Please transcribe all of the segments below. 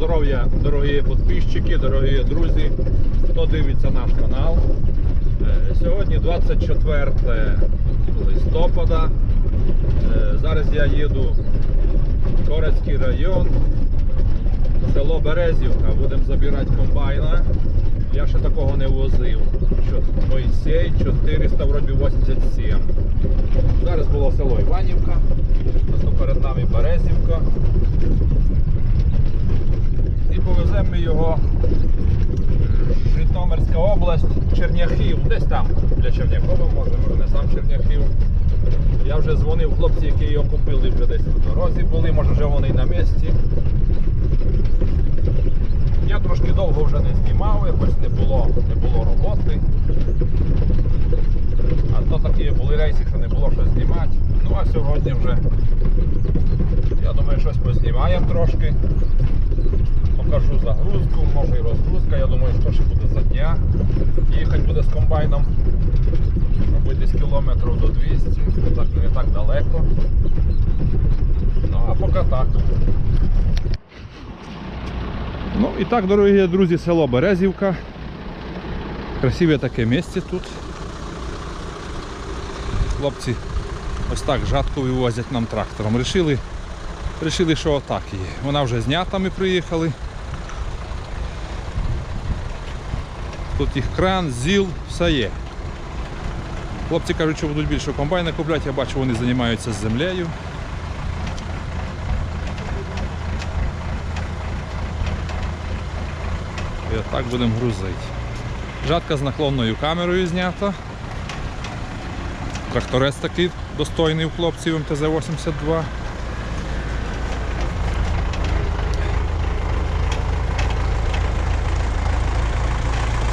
здоров'я, дорогі підписчики, дорогі друзі, хто дивиться наш канал. Е, Сьогодні 24 листопада. Е, Зараз я їду в Корецький район, село Березівка. Будемо забирати комбайна. Я ще такого не возив. Мойсей 400 вроді 87. Зараз було село Іванівка. Перед нами Березівка. Повеземо ми його Житомирська область, Черняхів, десь там, для Черняхова, може, може не сам Черняхів. Я вже дзвонив хлопці, які його купили вже десь в дорозі були, може вже вони на місці. Я трошки довго вже не знімав, якось не було, не було роботи. А то такі були рейси, що не було що знімати. Ну а сьогодні вже, я думаю, щось познімаємо трошки. Покажу загрузку, може і розгрузка. Я думаю, що ще буде за дня. Їхати буде з комбайном. Мабуть, десь кілометрів до 200, так не так далеко. Ну а поки так. Ну і так, дорогі друзі, село Березівка. Красиве таке місце тут. Хлопці ось так жатку вивозять нам трактором. Рішили, рішили, що отак її. Вона вже знята, ми приїхали. Тут їх кран, зіл, все є. Хлопці кажуть, що будуть більше комбайна купляти, я бачу, вони займаються землею. І отак будемо грузити. Жатка з наклонною камерою знята. Тракторець такий достойний у хлопців МТЗ-82.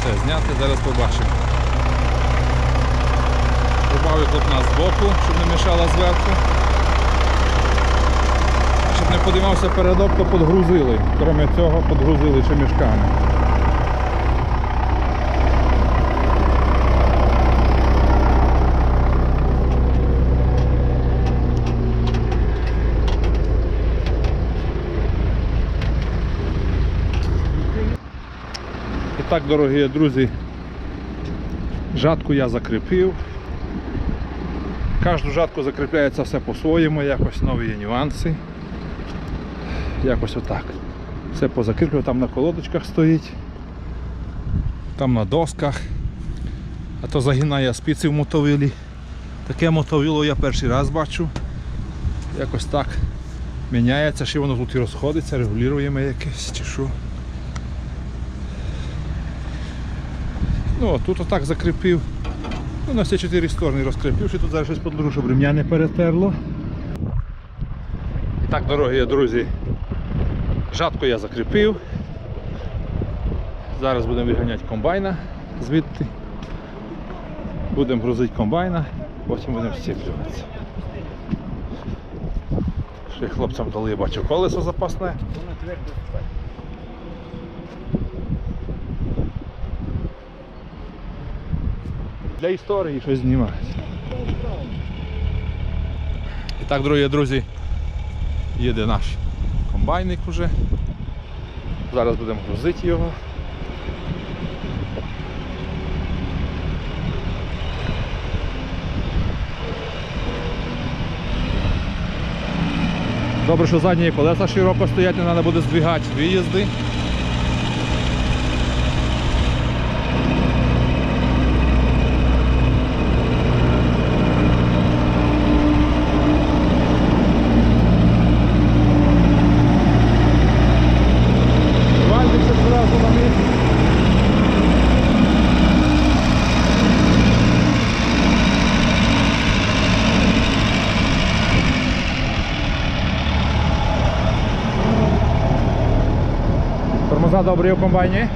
Все, зняти, зараз побачимо. Добавив хлопна з боку, щоб не мішала зверху. Щоб не подіймався передок, то підгрузили. Кроме цього, підгрузили ще мішками. І так, дорогі друзі, жатку я закріпив. Кожну жатку закріпляється все по-своєму, якось нові є нюанси. Якось отак. Все позакріплював, там на колодочках стоїть, там на досках. А то загинає спиці в мотовилі. Таке мотовило я перший раз бачу. Якось так міняється, чи воно тут і розходиться, регулюємо якесь чи що. Ну, тут отак закріпив. Ну, на всі чотири сторони розкріпив, що тут зараз щось подложу, щоб ремня не перетерло. І так, дорогі друзі, жатку я закріпив. Зараз будемо виганяти комбайна звідти. Будемо грузити комбайна, потім будемо зціплюватися. Ще хлопцям дали, я бачу, колесо запасне. Для історії щось знімати. І так, дорогі друзі, їде наш комбайник уже. Зараз будемо грузити його. Добре, що задні колеса широко стоять, не треба буде здвигати виїзди. Вальник ще зразу на місці. Тормоза добрі у комбайні.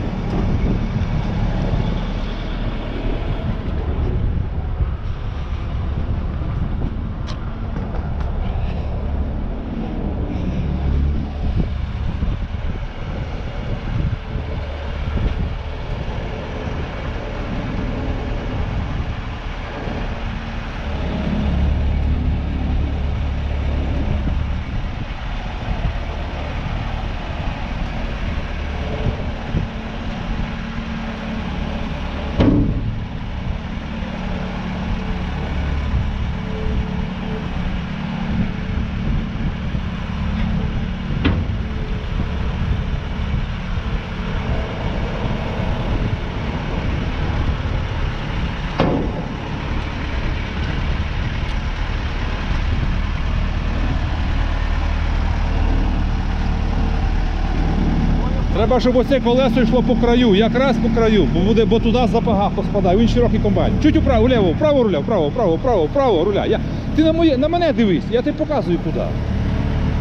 Треба, щоб оце колесо йшло по краю, якраз по краю, бо буде, бо туди забагато спадає. Він широкий комбайн. Чуть вправо, вліво, вправо руля, вправо, вправо, вправо, вправо руля. Я, ти на, моє, на мене дивись, я тобі показую куди.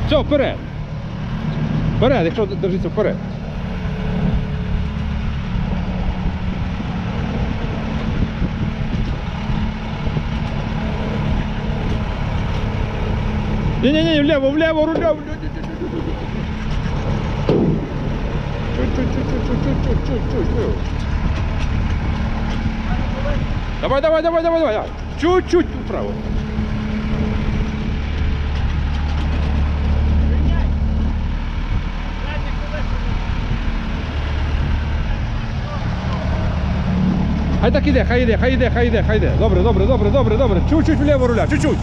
Все, вперед. Вперед, якщо держиться вперед. Ні-ні-ні, вліво, вліво, руля, вліво. Чуть-чуть-чуть-чуть-чуть-чуть-чуть-чуть. Давай, давай, давай, давай, давай. Чуть-чуть вправо. Хай так іде, хай іде, хай іде, хай іде, хай іде. Добре, добре, добре, добре, добре. Чуть-чуть вліво руля, чуть-чуть.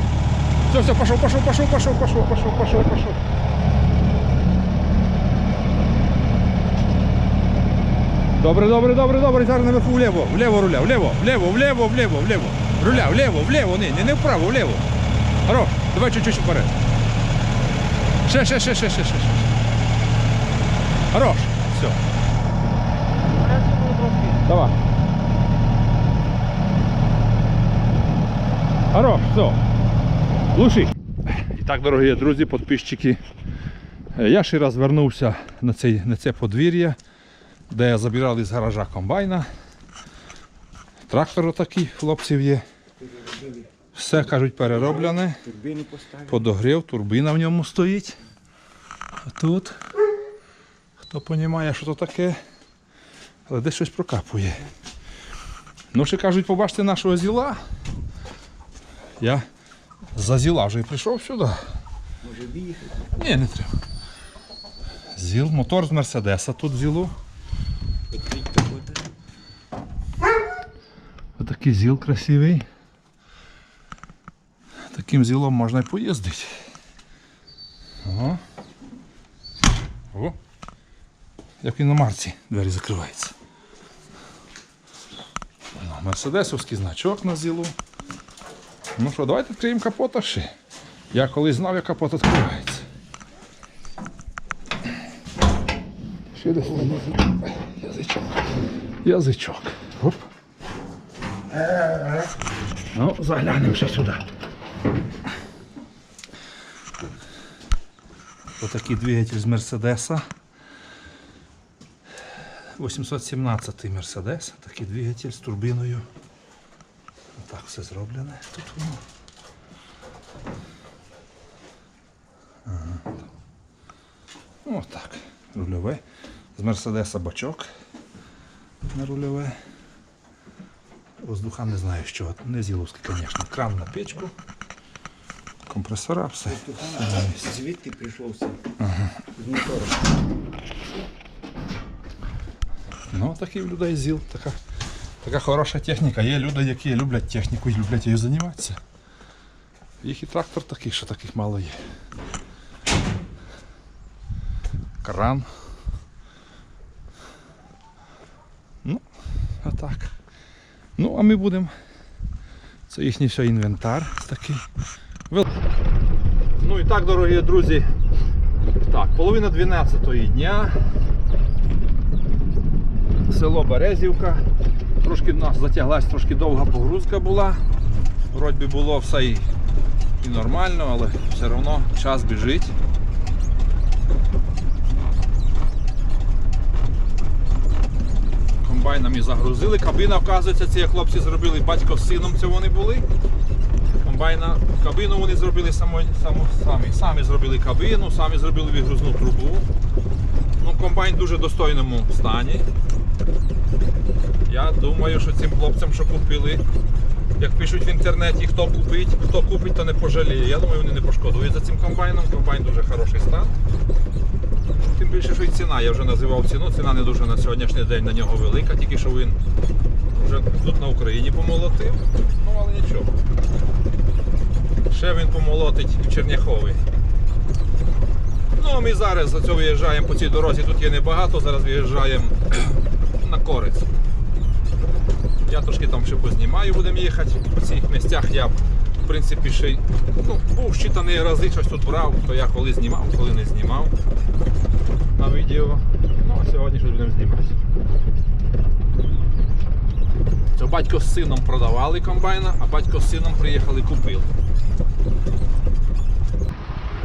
Все, все, пошел, пошел, пошел, пошел, пошел, пошел, пошел, пошел. Добре, добре, добре, добре. Зараз наверху вліво, вліво руля, вліво, вліво, вліво, вліво, вліво. Руля, вліво, вліво, ні, не, не вправо, вліво. Хорош, давай чуть-чуть вперед. Ще, ще, ще, ще, ще, ще. Хорош, все. Давай. Хорош, все. Глуши. І так, дорогі друзі, підписчики. Я ще раз вернувся на, цей, на це подвір'я, де забирали з гаража комбайна. Трактор отакий хлопців є. Все, кажуть, перероблене. Подогрів, турбіна в ньому стоїть. А тут. Хто розуміє, що то таке, але десь щось прокапує. Ну, ще кажуть, побачите нашого зіла. Я за зіла вже прийшов сюди. Може виїхати. Ні, не треба. Зіл, мотор з Мерседеса тут зілу. Відкрить капота. Отакий зіл красивий. Таким зілом можна й поїздити. Ага. О. Як він на марці двері закриваються. Ну, Мерседесовський значок на зілу. Ну що, давайте відкриємо капота ще. Я колись знав, як капот відкривається. Ще десь язичок. Язичок. Оп. Ну, заглянемо ще сюди. Отакий двигатель з Мерседеса. 817 Мерседес. Такий двигатель з турбіною. Так все зроблене. Тут воно. Ага. Ну, так. Рульове. З Мерседеса бачок на рульове. Воздуха не знаю з чого. Не зіловський, звісно. Кран на печку. Компресора, все. Звідти прийшло все. З мотором. Ну, такий в людей зіл. Така, така хороша техніка. Є люди, які люблять техніку і люблять її займатися. Їх і трактор такий, що таких мало є. Кран. Ну, а так. Ну, а ми будемо. Це їхній все інвентар такий. Ну і так, дорогі друзі. Так, половина 12 дня село Березівка. Трошки нас затяглась, трошки довга погрузка була. Вроді було все і, і нормально, але все одно час біжить. Комбайнами загрузили. Кабина, оказується, ці хлопці зробили батько з сином, це вони були. Комбайна, кабину вони зробили само, само, самі. Самі зробили кабину, самі зробили вигрузну трубу. Ну, комбайн в дуже достойному стані. Я думаю, що цим хлопцям, що купили, як пишуть в інтернеті, хто купить, хто купить, то не пожаліє. Я думаю, вони не пошкодують за цим комбайном. Комбайн дуже хороший стан. Тим більше, що і ціна, я вже називав ціну. Ціна не дуже на сьогоднішній день на нього велика, тільки що він вже тут на Україні помолотив. Ну, але нічого. Ще він помолотить в Черняхові. Ну, ми зараз за це виїжджаємо по цій дорозі, тут є небагато, зараз виїжджаємо на Корець. Я трошки там ще познімаю, будемо їхати. По цих місцях я, принципі, ще ну, був щитані рази, щось тут брав, то я коли знімав, коли не знімав на відео. Ну, а сьогодні щось будемо знімати. Це батько з сином продавали комбайна, а батько з сином приїхали купили.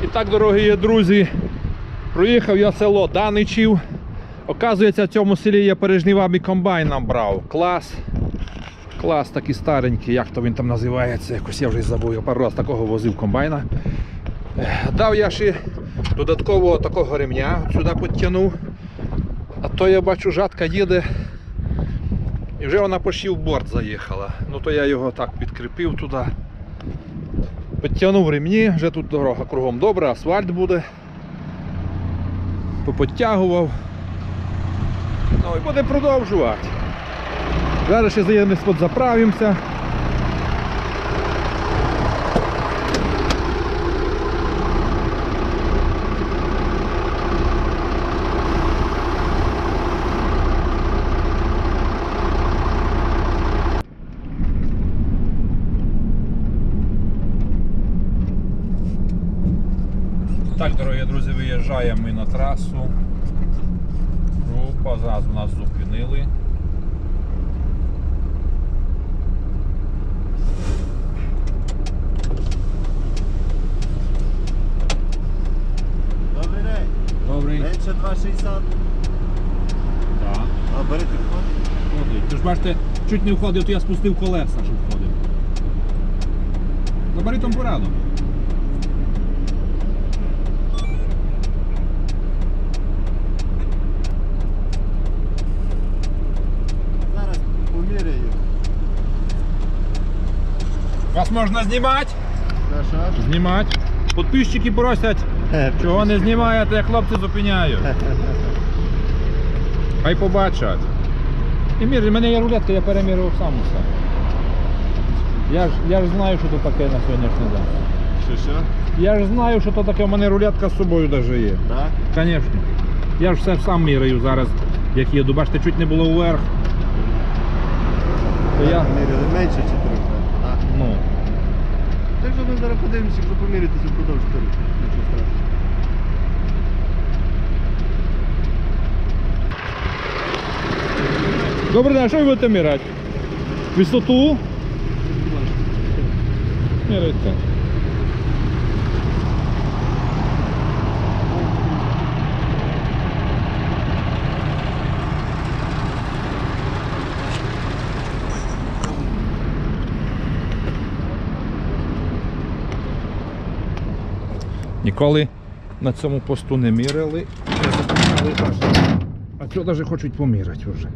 І так, дорогі друзі, проїхав я село Даничів. Оказується, в цьому селі я пережнівами комбайном брав. Клас. Клас такий старенький, як то він там називається, якось я вже забув, я пару раз такого возив комбайна. Дав я ще додаткового такого ремня сюди підтягнув. А то я бачу, жатка їде. І вже вона почти в борт заїхала. Ну то я його так підкріпив туди. Підтягнув ремні, вже тут дорога кругом добра, асфальт буде. Поподтягував. Ну і буде продовжувати. Зараз ще заїдемо заправимося. Так, дорогі друзі, виїжджаємо ми на трасу. Група, зразу нас зупинили. Добрий день. Добрий. Менше 2,60. Так. А берете входить? Ходить. Тож бачите, чуть не входив, то я спустив колеса, щоб входив. Габаритом порядок. Зараз поміряю. Вас можна знімати? Та що? Знімати. Підписчики просять, чого не знімаєте, як хлопці зупиняють. Хай побачать. І мір, в мене є рулетка, я перемірював сам усе. Я ж, я ж знаю, що то таке на сьогоднішній день. Що що? Я ж знаю, що то таке, у мене рулетка з собою навіть є. Так? Звісно. Я ж все сам міряю зараз, як їду. Бачите, чуть не було вверх. То я, Поміряли менше 400. Так. ну, ми зараз подивимося, якщо помірятися впродовж рух. Нічого страшного. Добрий день, що ви будете міряти? Висоту? Міряйте. Ніколи на цьому посту не міряли. А цього навіть хочуть поміряти вже.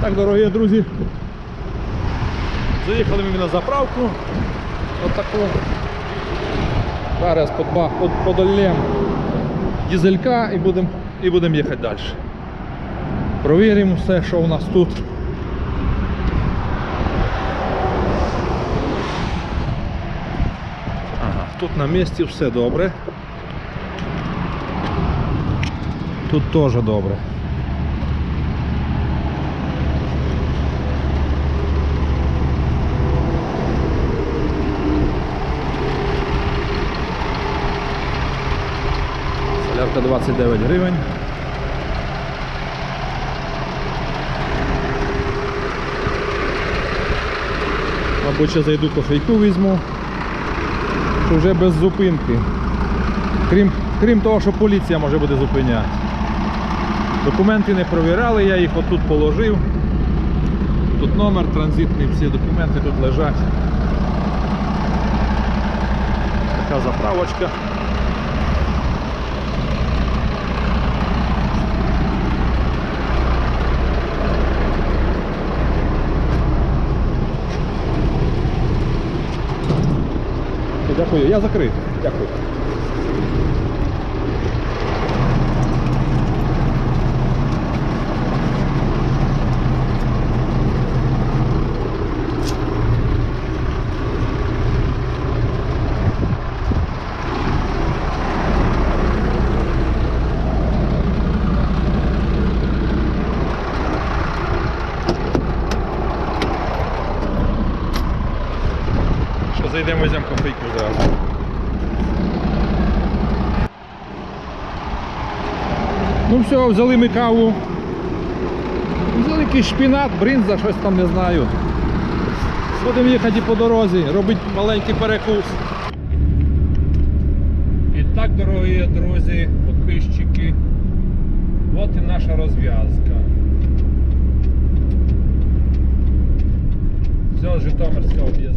Так, дорогі друзі. Заїхали ми на заправку. Отаку. Зараз подба- подолємо дізелька і будемо і будем їхати далі. Провіримо все, що у нас тут. Ага, тут на місці все добре. Тут теж добре. Солярка 29 гривень. Мабуть, ще зайду кофейку візьму. Що вже без зупинки. Крім, крім того, що поліція може буде зупиняти. Документи не провіряли, я їх отут положив. Тут номер транзитний, всі документи тут лежать. Така заправочка. Дякую, я закритий. Дякую. Зайдемо зі Все, взяли ми каву. Взяли якийсь шпінат, бринза, щось там не знаю. Будемо їхати по дорозі, робити маленький перекус. І так, дорогі друзі, підписчики, от і наша розв'язка. Все, Житомирська об'їзна.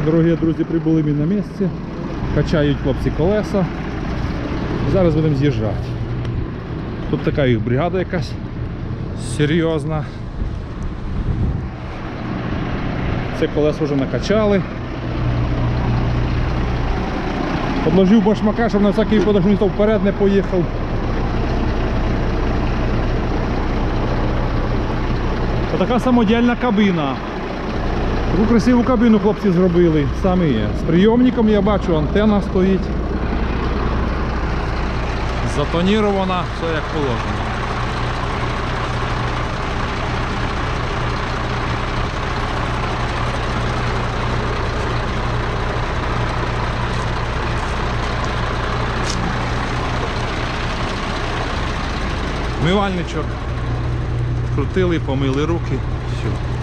Так, дорогі друзі, прибули ми на місці. Качають хлопці колеса. Зараз будемо з'їжджати. Тут така їх бригада якась серйозна. Це колесо вже накачали. Подложив башмака, щоб на всякий випадок ніхто вперед не поїхав. Така самодільна кабина. Таку красиву кабіну хлопці зробили самі. З прийомником я бачу, антенна стоїть. Затонірована, все як положено. Мивальничок. Крутили, помили руки. Все.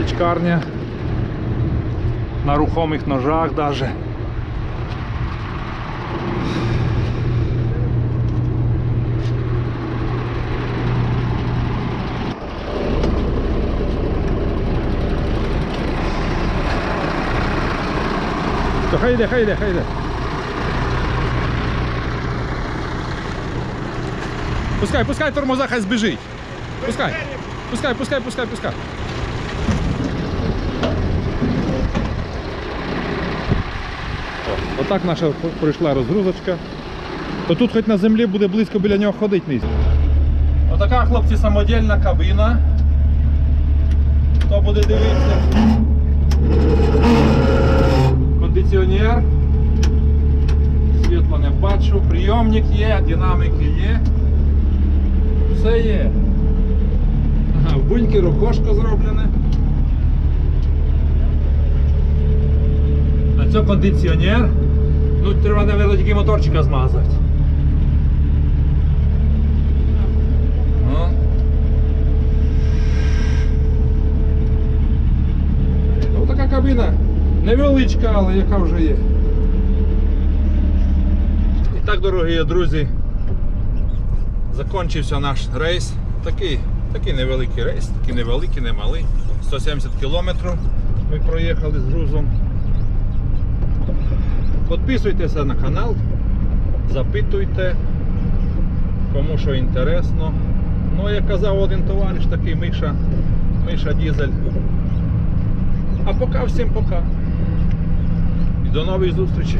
Січкарня. На рухомих ножах даже. То хай йде, хай. Пускай, пускай тормоза хай збіжить. Пускай. Пускай, пускай, пускай, пускай. Отак наша пройшла розгрузочка. То тут хоч на землі буде близько біля нього ходити не Отака, хлопці, самодільна кабіна. Хто буде дивитися? Кондиціонер. Світла не бачу. Прийомник є, динаміки є. Все є. Ага, в бунькеру окошко зроблене. А це кондиціонер. Ну, треба, напевно, тільки моторчика змазати. О. Ну, така кабіна. Невеличка, але яка вже є. І так, дорогі друзі, закінчився наш рейс. Такий, такий невеликий рейс, такий невеликий, не малий. 170 кілометрів ми проїхали з грузом. Підписуйтеся на канал, запитуйте, кому що інтересно. Ну, як казав один товариш, такий Миша, Миша Дізель. А поки всім пока. І до нової зустрічі.